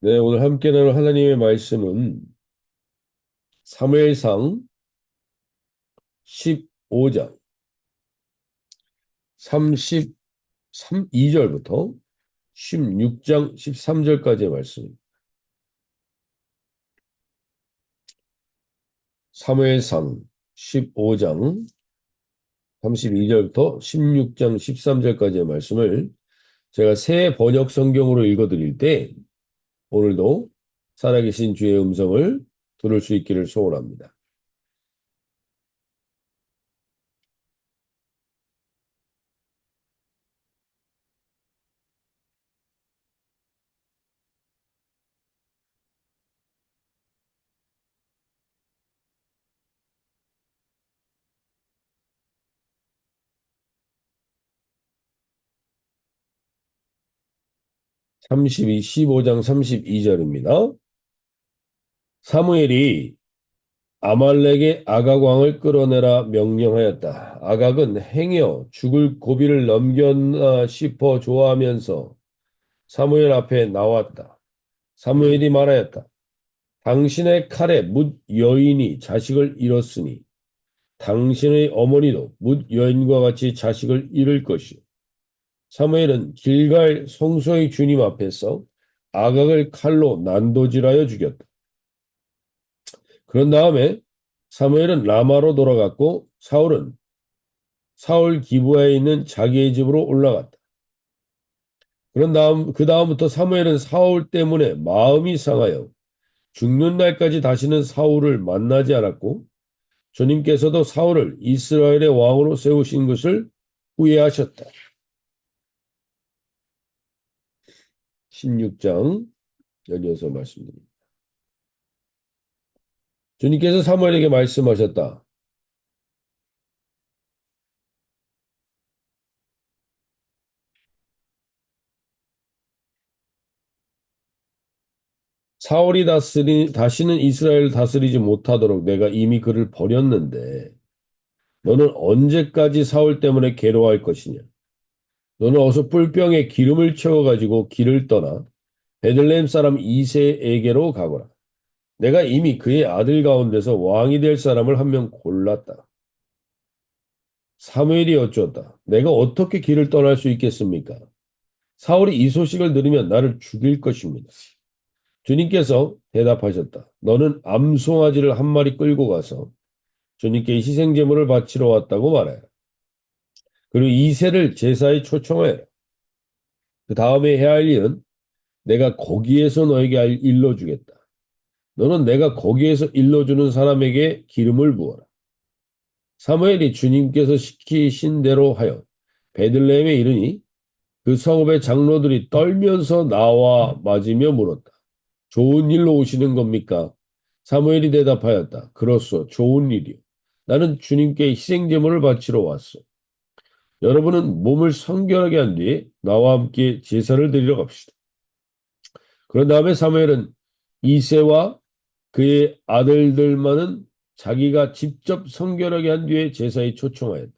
네, 오늘 함께 나눌 하나님의 말씀은 사무엘상 15장 32절부터 16장 13절까지의 말씀입니다. 사무엘상 15장 32절부터 16장 13절까지의 말씀을 제가 새 번역 성경으로 읽어드릴 때 오늘도 살아계신 주의 음성을 들을 수 있기를 소원합니다. 삼십이 15장 32절입니다. 사무엘이 아말렉의 아각 왕을 끌어내라 명령하였다. 아각은 행여 죽을 고비를 넘겼나 싶어 좋아하면서 사무엘 앞에 나왔다. 사무엘이 말하였다. 당신의 칼에 묻 여인이 자식을 잃었으니 당신의 어머니도 묻 여인과 같이 자식을 잃을 것이요. 사무엘은 길갈 성소의 주님 앞에서 아각을 칼로 난도질하여 죽였다. 그런 다음에 사무엘은 라마로 돌아갔고 사울은 사울 기부하에 있는 자기의 집으로 올라갔다. 그런 다음 그 다음부터 사무엘은 사울 때문에 마음이 상하여 죽는 날까지 다시는 사울을 만나지 않았고 주님께서도 사울을 이스라엘의 왕으로 세우신 것을 후회하셨다. 16장 열여서 말씀드립니다. 주님께서 사무엘에게 말씀하셨다. 사울이 다스리, 다시는 이스라엘을 다스리지 못하도록 내가 이미 그를 버렸는데 너는 언제까지 사울 때문에 괴로워할 것이냐? 너는 어서 뿔병에 기름을 채워가지고 길을 떠나 베들레헴 사람 이세에게로 가거라. 내가 이미 그의 아들 가운데서 왕이 될 사람을 한 명 골랐다. 사무엘이 어쩌었다. 내가 어떻게 길을 떠날 수 있겠습니까? 사울이 이 소식을 들으면 나를 죽일 것입니다. 주님께서 대답하셨다. 너는 암송아지를 한 마리 끌고 가서 주님께 희생 제물을 바치러 왔다고 말해라. 그리고 이세를 제사에 초청하여라. 그 다음에 해야 할 일은 내가 거기에서 너에게 일러주겠다. 너는 내가 거기에서 일러주는 사람에게 기름을 부어라. 사무엘이 주님께서 시키신 대로 하여 베들레헴에 이르니 그 성읍의 장로들이 떨면서 나와 맞으며 물었다. 좋은 일로 오시는 겁니까? 사무엘이 대답하였다. 그렇소. 좋은 일이요. 나는 주님께 희생제물을 바치러 왔소. 여러분은 몸을 성결하게 한 뒤에 나와 함께 제사를 드리러 갑시다. 그런 다음에 사무엘은 이세와 그의 아들들만은 자기가 직접 성결하게 한 뒤에 제사에 초청하였다.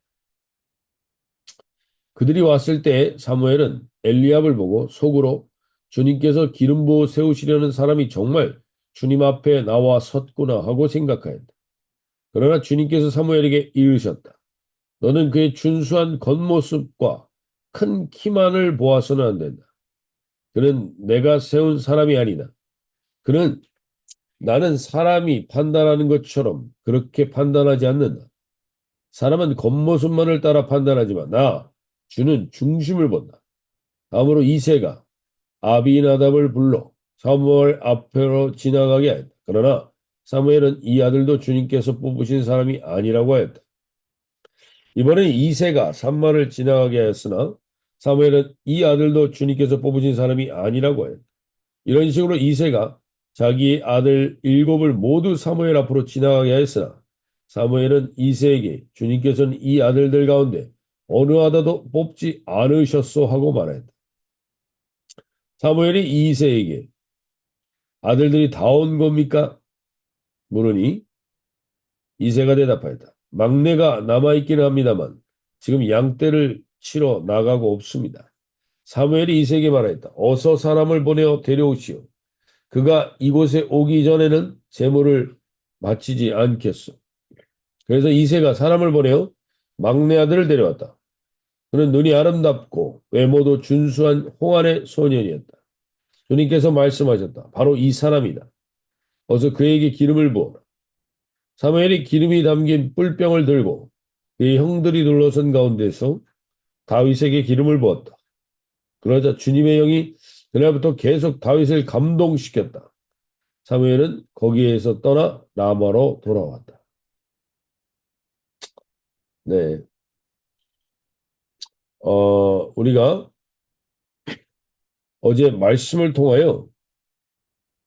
그들이 왔을 때 사무엘은 엘리압을 보고 속으로 주님께서 기름 부어 세우시려는 사람이 정말 주님 앞에 나와 섰구나 하고 생각하였다. 그러나 주님께서 사무엘에게 이르셨다. 너는 그의 준수한 겉모습과 큰 키만을 보아서는 안 된다. 그는 내가 세운 사람이 아니다. 그는 나는 사람이 판단하는 것처럼 그렇게 판단하지 않는다. 사람은 겉모습만을 따라 판단하지만 나 주는 중심을 본다. 다음으로 이세가 아비나답을 불러 사무엘 앞으로 지나가게 하였다. 그러나 사무엘은 이 아들도 주님께서 뽑으신 사람이 아니라고 하였다. 이번에 이세가 산마를 지나가게 하였으나 사무엘은 이 아들도 주님께서 뽑으신 사람이 아니라고 하였다. 이런 식으로 이세가 자기의 아들 일곱을 모두 사무엘 앞으로 지나가게 하였으나 사무엘은 이세에게 주님께서는 이 아들들 가운데 어느 하나도 뽑지 않으셨소 하고 말했다. 사무엘이 이세에게 아들들이 다 온 겁니까? 물으니 이세가 대답하였다. 막내가 남아있기는 합니다만 지금 양떼를 치러 나가고 없습니다. 사무엘이 이세에게 말하였다. 어서 사람을 보내어 데려오시오. 그가 이곳에 오기 전에는 제물을 바치지 않겠소. 그래서 이세가 사람을 보내어 막내 아들을 데려왔다. 그는 눈이 아름답고 외모도 준수한 홍안의 소년이었다. 주님께서 말씀하셨다. 바로 이 사람이다. 어서 그에게 기름을 부어라. 사무엘이 기름이 담긴 뿔병을 들고 그의 형들이 둘러선 가운데서 다윗에게 기름을 부었다. 그러자 주님의 영이 그날부터 계속 다윗을 감동시켰다. 사무엘은 거기에서 떠나 라마로 돌아왔다. 네. 어, 우리가 어제 말씀을 통하여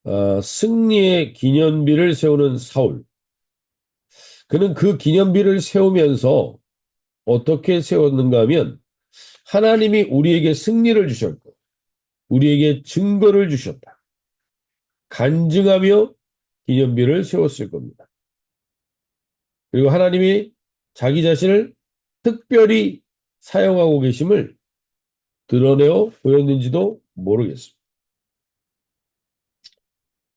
어, 승리의 기념비를 세우는 사울. 그는 그 기념비를 세우면서 어떻게 세웠는가 하면 하나님이 우리에게 승리를 주셨고 우리에게 증거를 주셨다. 간증하며 기념비를 세웠을 겁니다. 그리고 하나님이 자기 자신을 특별히 사용하고 계심을 드러내어 보였는지도 모르겠습니다.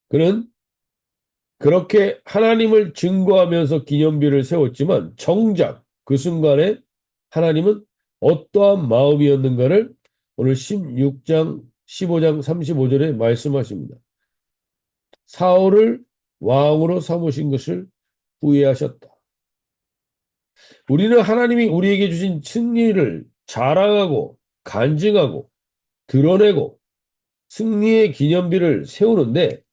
그는 그렇게 하나님을 증거하면서 기념비를 세웠지만 정작 그 순간에 하나님은 어떠한 마음이었는가를 오늘 16장, 15장 35절에 말씀하십니다. 사울을 왕으로 삼으신 것을 후회하셨다. 우리는 하나님이 우리에게 주신 승리를 자랑하고 간증하고 드러내고 승리의 기념비를 세우는데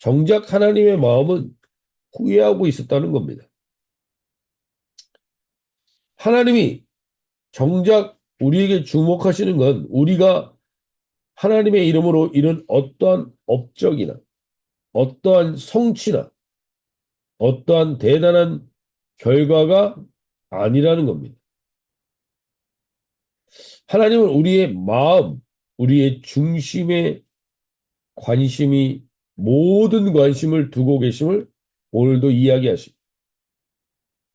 정작 하나님의 마음은 후회하고 있었다는 겁니다. 하나님이 정작 우리에게 주목하시는 건 우리가 하나님의 이름으로 이런 어떠한 업적이나 어떠한 성취나 어떠한 대단한 결과가 아니라는 겁니다. 하나님은 우리의 마음, 우리의 중심에 관심이 모든 관심을 두고 계심을 오늘도 이야기하십니다.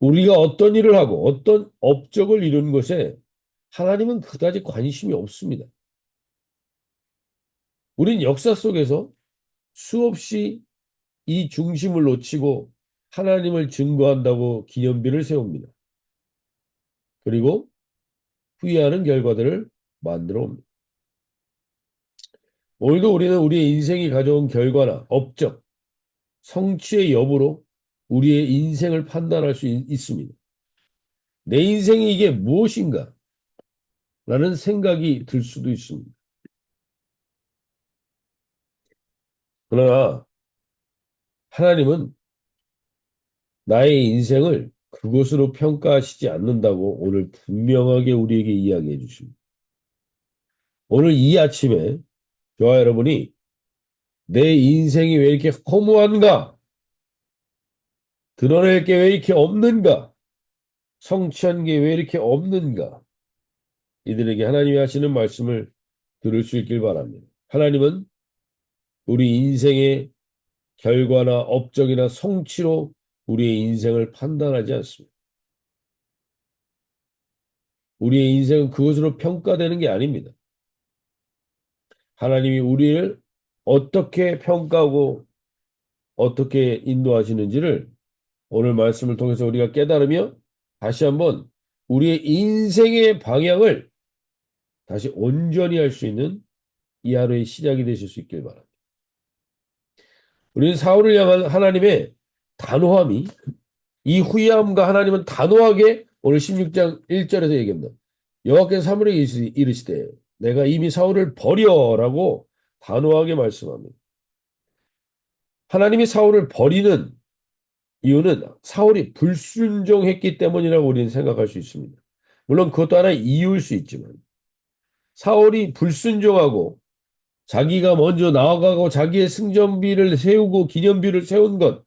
우리가 어떤 일을 하고 어떤 업적을 이룬 것에 하나님은 그다지 관심이 없습니다. 우린 역사 속에서 수없이 이 중심을 놓치고 하나님을 증거한다고 기념비를 세웁니다. 그리고 후회하는 결과들을 만들어 옵니다. 오늘도 우리는 우리의 인생이 가져온 결과나 업적, 성취의 여부로 우리의 인생을 판단할 수 있, 습니다 내 인생이 이게 무엇인가? 라는 생각이 들 수도 있습니다. 그러나 하나님은 나의 인생을 그것으로 평가하시지 않는다고 오늘 분명하게 우리에게 이야기해 주십니다. 오늘 이 아침에 저와 여러분이 내 인생이 왜 이렇게 허무한가? 드러낼 게 왜 이렇게 없는가? 성취한 게 왜 이렇게 없는가? 이들에게 하나님이 하시는 말씀을 들을 수 있길 바랍니다. 하나님은 우리 인생의 결과나 업적이나 성취로 우리의 인생을 판단하지 않습니다. 우리의 인생은 그것으로 평가되는 게 아닙니다. 하나님이 우리를 어떻게 평가하고 어떻게 인도하시는지를 오늘 말씀을 통해서 우리가 깨달으며 다시 한번 우리의 인생의 방향을 다시 온전히 할 수 있는 이 하루의 시작이 되실 수 있길 바랍니다. 우리는 사울을 향한 하나님의 단호함이 이 후회함과 하나님은 단호하게 오늘 16장 1절에서 얘기합니다. 여호와께서 사무엘에게 이르시되 내가 이미 사울을 버려라고 단호하게 말씀합니다. 하나님이 사울을 버리는 이유는 사울이 불순종했기 때문이라고 우리는 생각할 수 있습니다. 물론 그것도 하나의 이유일 수 있지만 사울이 불순종하고 자기가 먼저 나아가고 자기의 승전비를 세우고 기념비를 세운 것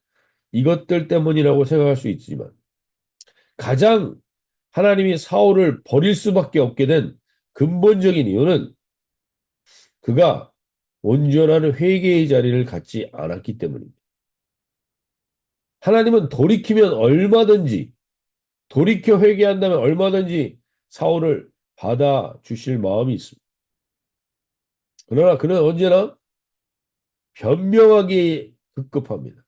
이것들 때문이라고 생각할 수 있지만 가장 하나님이 사울을 버릴 수밖에 없게 된 근본적인 이유는 그가 온전한 회개의 자리를 갖지 않았기 때문입니다. 하나님은 돌이키면 얼마든지 돌이켜 회개한다면 얼마든지 사울을 받아 주실 마음이 있습니다. 그러나 그는 언제나 변명하기 급급합니다.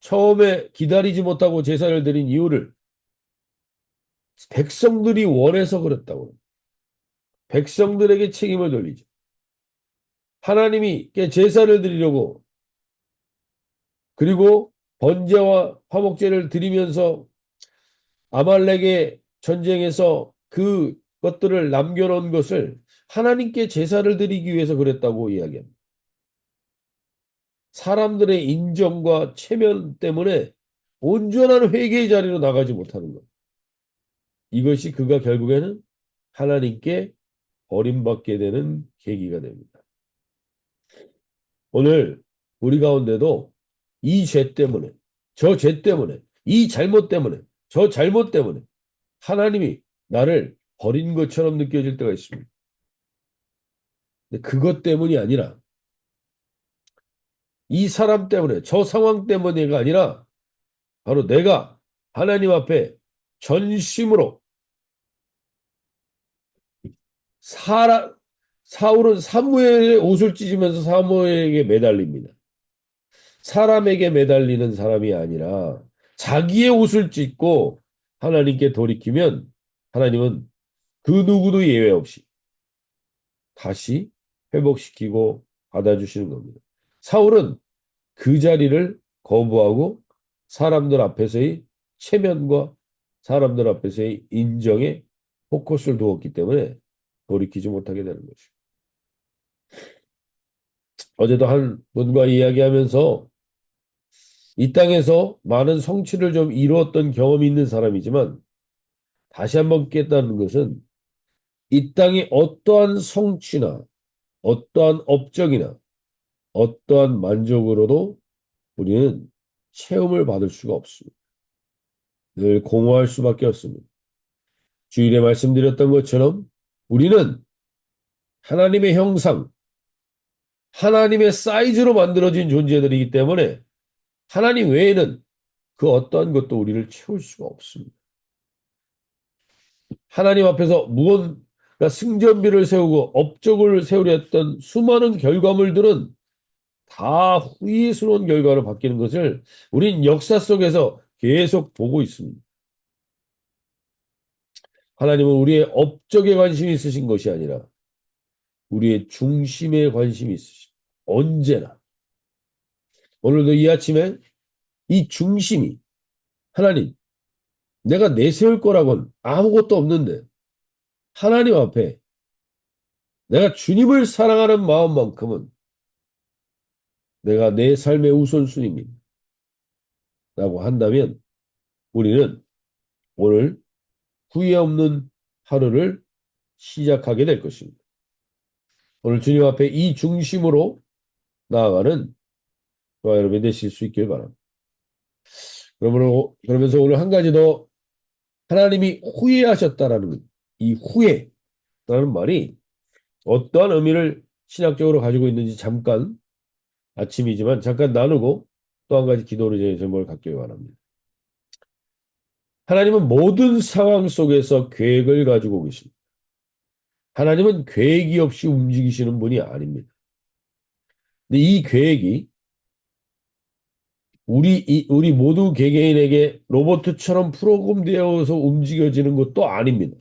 처음에 기다리지 못하고 제사를 드린 이유를 백성들이 원해서 그랬다고. 백성들에게 책임을 돌리죠. 하나님이 제사를 드리려고 그리고 번제와 화목제를 드리면서 아말렉의 전쟁에서 그 것들을 남겨놓은 것을 하나님께 제사를 드리기 위해서 그랬다고 이야기합니다. 사람들의 인정과 체면 때문에 온전한 회개의 자리로 나가지 못하는 것. 이것이 그가 결국에는 하나님께 버림받게 되는 계기가 됩니다. 오늘 우리 가운데도 이 죄 때문에, 저 죄 때문에, 이 잘못 때문에, 저 잘못 때문에 하나님이 나를 버린 것처럼 느껴질 때가 있습니다. 근데 그것 때문이 아니라 이 사람 때문에, 저 상황 때문에가 아니라 바로 내가 하나님 앞에 전심으로 사라, 사울은 사무엘의 옷을 찢으면서 사무엘에게 매달립니다. 사람에게 매달리는 사람이 아니라 자기의 옷을 찢고 하나님께 돌이키면 하나님은 그 누구도 예외 없이 다시 회복시키고 받아주시는 겁니다. 사울은 그 자리를 거부하고 사람들 앞에서의 체면과 사람들 앞에서의 인정에 포커스를 두었기 때문에 돌이키지 못하게 되는 것이죠. 어제도 한 분과 이야기하면서 이 땅에서 많은 성취를 좀 이루었던 경험이 있는 사람이지만 다시 한번 깨닫는 것은 이 땅의 어떠한 성취나 어떠한 업적이나 어떠한 만족으로도 우리는 체험을 받을 수가 없습니다. 늘 공허할 수밖에 없습니다. 주일에 말씀드렸던 것처럼 우리는 하나님의 형상, 하나님의 사이즈로 만들어진 존재들이기 때문에 하나님 외에는 그 어떠한 것도 우리를 채울 수가 없습니다. 하나님 앞에서 무언가 승전비를 세우고 업적을 세우려 했던 수많은 결과물들은 다 후회스러운 결과로 바뀌는 것을 우린 역사 속에서 계속 보고 있습니다. 하나님은 우리의 업적에 관심이 있으신 것이 아니라 우리의 중심에 관심이 있으십니다. 언제나. 오늘도 이 아침에 이 중심이 하나님, 내가 내세울 거라고는 아무것도 없는데 하나님 앞에 내가 주님을 사랑하는 마음만큼은 내가 내 삶의 우선순위입니다. 라고 한다면 우리는 오늘 후회 없는 하루를 시작하게 될 것입니다. 오늘 주님 앞에 이 중심으로 나아가는 저와 여러분이 되실 수 있길 바랍니다. 그러므로, 그러면서 오늘 한 가지 더 하나님이 후회하셨다라는 이 후회라는 말이 어떠한 의미를 신학적으로 가지고 있는지 잠깐 아침이지만 잠깐 나누고 또 한 가지 기도를 제목을 갖기 바랍니다. 하나님은 모든 상황 속에서 계획을 가지고 계십니다. 하나님은 계획이 없이 움직이시는 분이 아닙니다. 근데 이 계획이 우리, 우리 모두 개개인에게 로봇처럼 프로그램되어서 움직여지는 것도 아닙니다.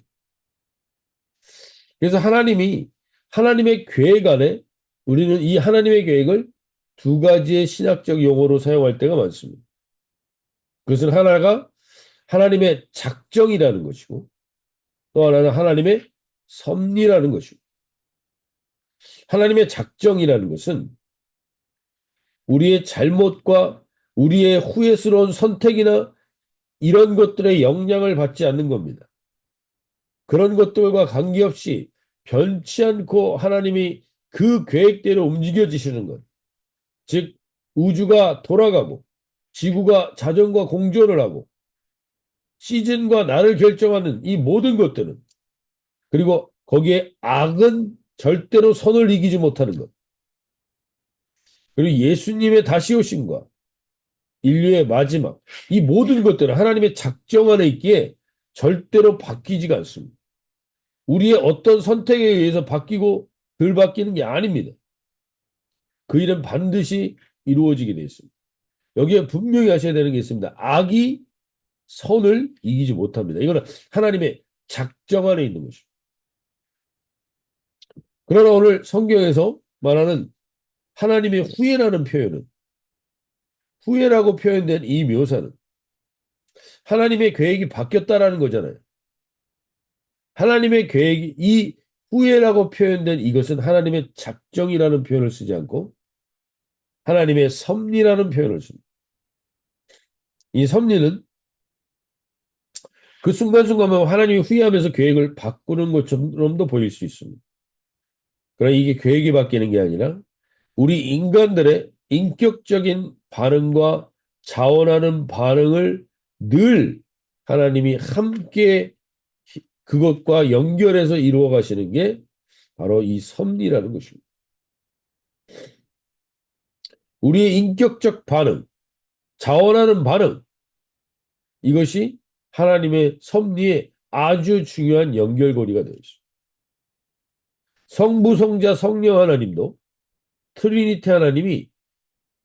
그래서 하나님이 하나님의 계획 안에 우리는 이 하나님의 계획을 두 가지의 신학적 용어로 사용할 때가 많습니다. 그것은 하나가 하나님의 작정이라는 것이고 또 하나는 하나님의 섭리라는 것이고 하나님의 작정이라는 것은 우리의 잘못과 우리의 후회스러운 선택이나 이런 것들의 영향을 받지 않는 겁니다. 그런 것들과 관계없이 변치 않고 하나님이 그 계획대로 움직여지시는 것. 즉 우주가 돌아가고 지구가 자전과 공존을 하고 시즌과 나를 결정하는 이 모든 것들은 그리고 거기에 악은 절대로 손을 이기지 못하는 것. 그리고 예수님의 다시 오심과 인류의 마지막 이 모든 것들은 하나님의 작정 안에 있기에 절대로 바뀌지가 않습니다. 우리의 어떤 선택에 의해서 바뀌고 덜 바뀌는 게 아닙니다. 그 일은 반드시 이루어지게 되어 있습니다. 여기에 분명히 하셔야 되는 게 있습니다. 악이 선을 이기지 못합니다. 이거는 하나님의 작정 안에 있는 것입니다. 그러나 오늘 성경에서 말하는 하나님의 후회라는 표현은 후회라고 표현된 이 묘사는 하나님의 계획이 바뀌었다라는 거잖아요. 하나님의 계획이 이 후회라고 표현된 이것은 하나님의 작정이라는 표현을 쓰지 않고 하나님의 섭리라는 표현을 씁니다. 이 섭리는 그 순간순간만 하나님이 후회하면서 계획을 바꾸는 것처럼도 보일 수 있습니다. 그러나 이게 계획이 바뀌는 게 아니라 우리 인간들의 인격적인 반응과 자원하는 반응을 늘 하나님이 함께 그것과 연결해서 이루어 가시는 게 바로 이 섭리라는 것입니다. 우리의 인격적 반응, 자원하는 반응, 이것이 하나님의 섭리의 아주 중요한 연결고리가 되어 있습니다. 성부, 성자, 성령 하나님도 트리니티 하나님이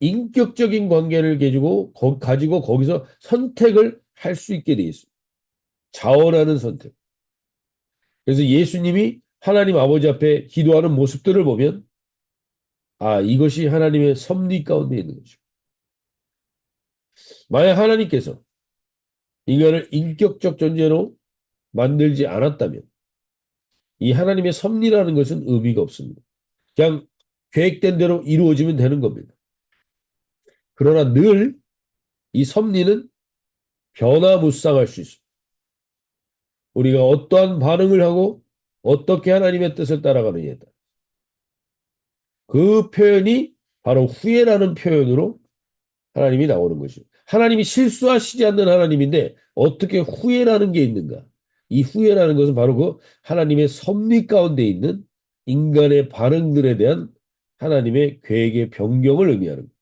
인격적인 관계를 가지고, 가지고 거기서 선택을 할 수 있게 되어 있습니다. 자원하는 선택. 그래서 예수님이 하나님 아버지 앞에 기도하는 모습들을 보면 아 이것이 하나님의 섭리 가운데 있는 거죠. 만약 하나님께서 인간을 인격적 존재로 만들지 않았다면 이 하나님의 섭리라는 것은 의미가 없습니다. 그냥 계획된 대로 이루어지면 되는 겁니다. 그러나 늘 이 섭리는 변화무쌍할 수 있습니다. 우리가 어떠한 반응을 하고 어떻게 하나님의 뜻을 따라가느냐에 따라 그 표현이 바로 후회라는 표현으로 하나님이 나오는 것이죠. 하나님이 실수하시지 않는 하나님인데 어떻게 후회라는 게 있는가? 이 후회라는 것은 바로 그 하나님의 섭리 가운데 있는 인간의 반응들에 대한 하나님의 계획의 변경을 의미하는 거예요.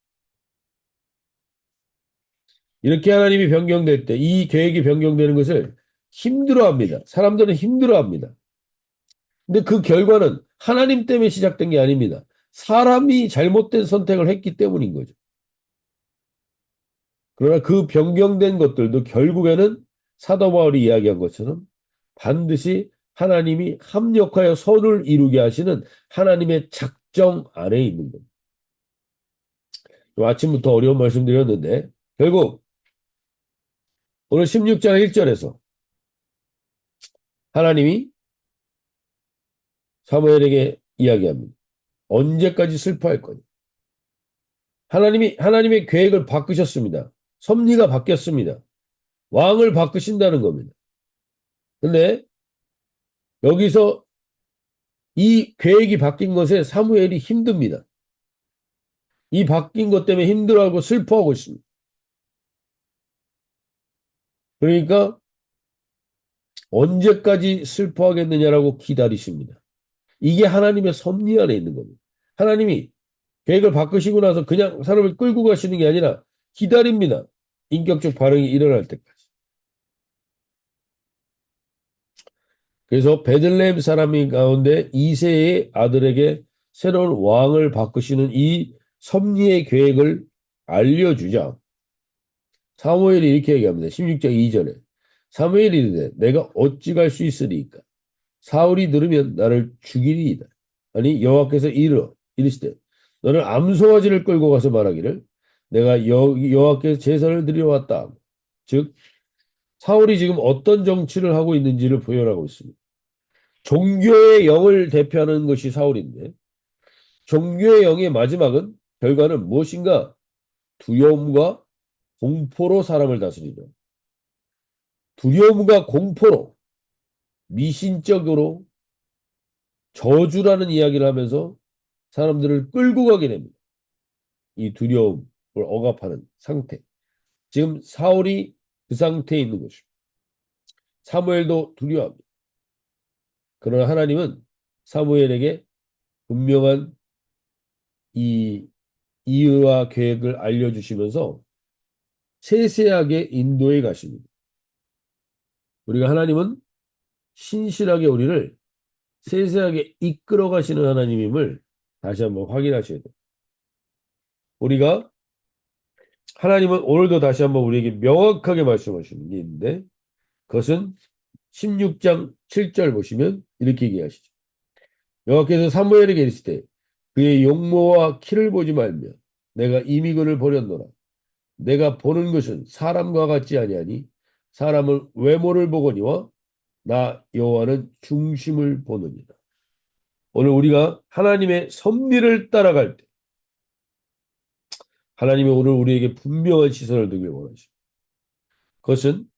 이렇게 하나님이 변경될 때 이 계획이 변경되는 것을 힘들어합니다. 사람들은 힘들어합니다. 근데 그 결과는 하나님 때문에 시작된 게 아닙니다. 사람이 잘못된 선택을 했기 때문인 거죠. 그러나 그 변경된 것들도 결국에는 사도 바울이 이야기한 것처럼 반드시 하나님이 합력하여 선을 이루게 하시는 하나님의 작정 안에 있는 겁니다. 아침부터 어려운 말씀 드렸는데 결국 오늘 16장 1절에서 하나님이 사무엘에게 이야기합니다. 언제까지 슬퍼할 거냐? 하나님이 하나님의 계획을 바꾸셨습니다. 섭리가 바뀌었습니다. 왕을 바꾸신다는 겁니다. 근데 여기서 이 계획이 바뀐 것에 사무엘이 힘듭니다. 이 바뀐 것 때문에 힘들어하고 슬퍼하고 있습니다. 그러니까 언제까지 슬퍼하겠느냐라고 기다리십니다. 이게 하나님의 섭리 안에 있는 겁니다. 하나님이 계획을 바꾸시고 나서 그냥 사람을 끌고 가시는 게 아니라 기다립니다. 인격적 반응이 일어날 때까지. 그래서 베들레헴 사람이 가운데 이세의 아들에게 새로운 왕을 바꾸시는 이 섭리의 계획을 알려주자. 사무엘이 이렇게 얘기합니다. 16장 2절에. 사무엘이 이르되 내가 어찌 갈 수 있으리까 사울이 들으면 나를 죽이리이다. 아니 여호와께서 이르 이르시되 너는 암소아지를 끌고 가서 말하기를 내가 여, 여호와께서 제사를 드리러 왔다. 즉 사울이 지금 어떤 정치를 하고 있는지를 표현하고 있습니다. 종교의 영을 대표하는 것이 사울인데 종교의 영의 마지막은 결과는 무엇인가? 두려움과 공포로 사람을 다스리죠. 두려움과 공포로 미신적으로 저주라는 이야기를 하면서 사람들을 끌고 가게 됩니다. 이 두려움을 억압하는 상태. 지금 사울이 그 상태에 있는 것입니다. 사무엘도 두려워합니다. 그러나 하나님은 사무엘에게 분명한 이 이유와 계획을 알려주시면서 세세하게 인도해 가십니다. 우리가 하나님은 신실하게 우리를 세세하게 이끌어 가시는 하나님임을 다시 한번 확인하셔야 돼요. 우리가 하나님은 오늘도 다시 한번 우리에게 명확하게 말씀하시는 게 있는데 그것은 16장 7절 보시면 이렇게 얘기하시죠. 여호와께서 사무엘에게 이르실 때 그의 용모와 키를 보지 말며 내가 이미 그를 버렸노라. 내가 보는 것은 사람과 같지 아니하니 사람은 외모를 보거니와 나 여호와는 중심을 보느니라. 오늘 우리가 하나님의 섭리를 따라갈 때 하나님이 오늘 우리에게 분명한 시선을 두길 원하십니다. 그것은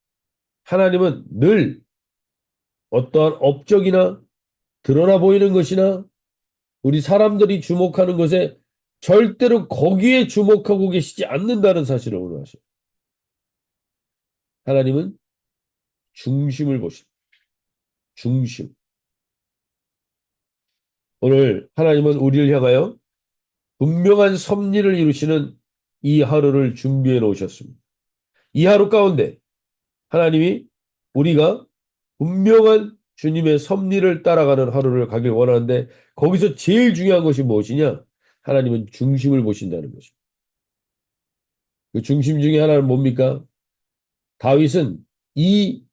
하나님은 늘 어떠한 업적이나 드러나 보이는 것이나 우리 사람들이 주목하는 것에 절대로 거기에 주목하고 계시지 않는다는 사실을 오늘 하셔요. 하나님은 중심을 보십니다. 중심. 오늘 하나님은 우리를 향하여 분명한 섭리를 이루시는 이 하루를 준비해 놓으셨습니다. 이 하루 가운데 하나님이 우리가 분명한 주님의 섭리를 따라가는 하루를 가길 원하는데 거기서 제일 중요한 것이 무엇이냐? 하나님은 중심을 보신다는 것입니다. 그 중심 중에 하나는 뭡니까? 다윗은 이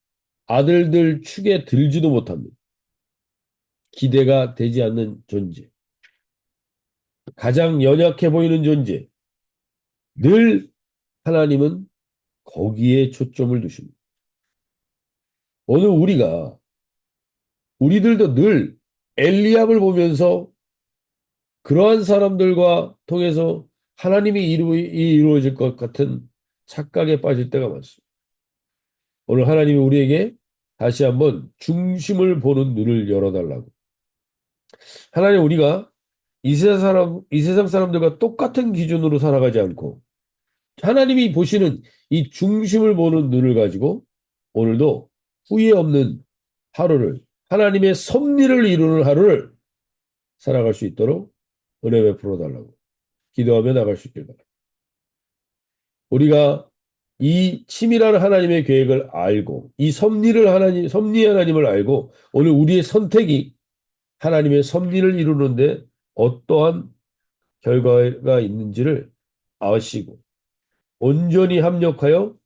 아들들 축에 들지도 못합니다. 기대가 되지 않는 존재. 가장 연약해 보이는 존재. 늘 하나님은 거기에 초점을 두십니다. 오늘 우리가 우리들도 늘 엘리압을 보면서 그러한 사람들과 통해서 하나님이 이루, 이루어질 것 같은 착각에 빠질 때가 많습니다. 오늘 하나님이 우리에게 다시 한번 중심을 보는 눈을 열어달라고. 하나님 우리가 이 세상 사람, 이 세상 사람들과 똑같은 기준으로 살아가지 않고 하나님이 보시는 이 중심을 보는 눈을 가지고 오늘도 후회 없는 하루를 하나님의 섭리를 이루는 하루를 살아갈 수 있도록 은혜 베풀어 달라고 기도하며 나갈 수 있길 바랍니다. 우리가 이 치밀한 하나님의 계획을 알고 이 섭리를 하나님 섭리 하나님을 알고 오늘 우리의 선택이 하나님의 섭리를 이루는데 어떠한 결과가 있는지를 아시고 온전히 합력하여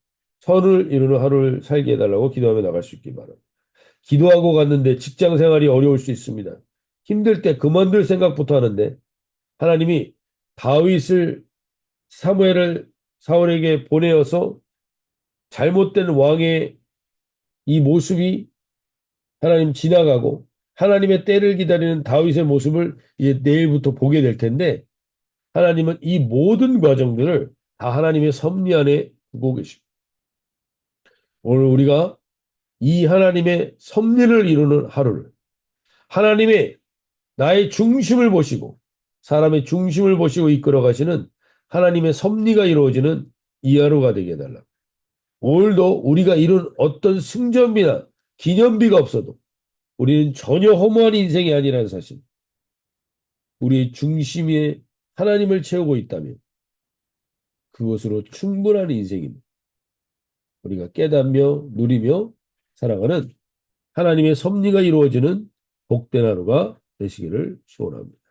선을 이루는 하루를 살게 해달라고 기도하며 나갈 수 있기 바랍니다. 기도하고 갔는데 직장 생활이 어려울 수 있습니다. 힘들 때 그만둘 생각부터 하는데 하나님이 다윗을 사무엘을 사울에게 보내어서 잘못된 왕의 이 모습이 하나님 지나가고 하나님의 때를 기다리는 다윗의 모습을 이제 내일부터 보게 될 텐데 하나님은 이 모든 과정들을 다 하나님의 섭리 안에 두고 계십니다. 오늘 우리가 이 하나님의 섭리를 이루는 하루를 하나님의 나의 중심을 보시고 사람의 중심을 보시고 이끌어 가시는 하나님의 섭리가 이루어지는 이 하루가 되게 해달라. 오늘도 우리가 이룬 어떤 승전비나 기념비가 없어도 우리는 전혀 허무한 인생이 아니라는 사실. 우리의 중심에 하나님을 채우고 있다면 그것으로 충분한 인생입니다. 우리가 깨닫며 누리며 살아가는 하나님의 섭리가 이루어지는 복된 하루가 되시기를 소원합니다.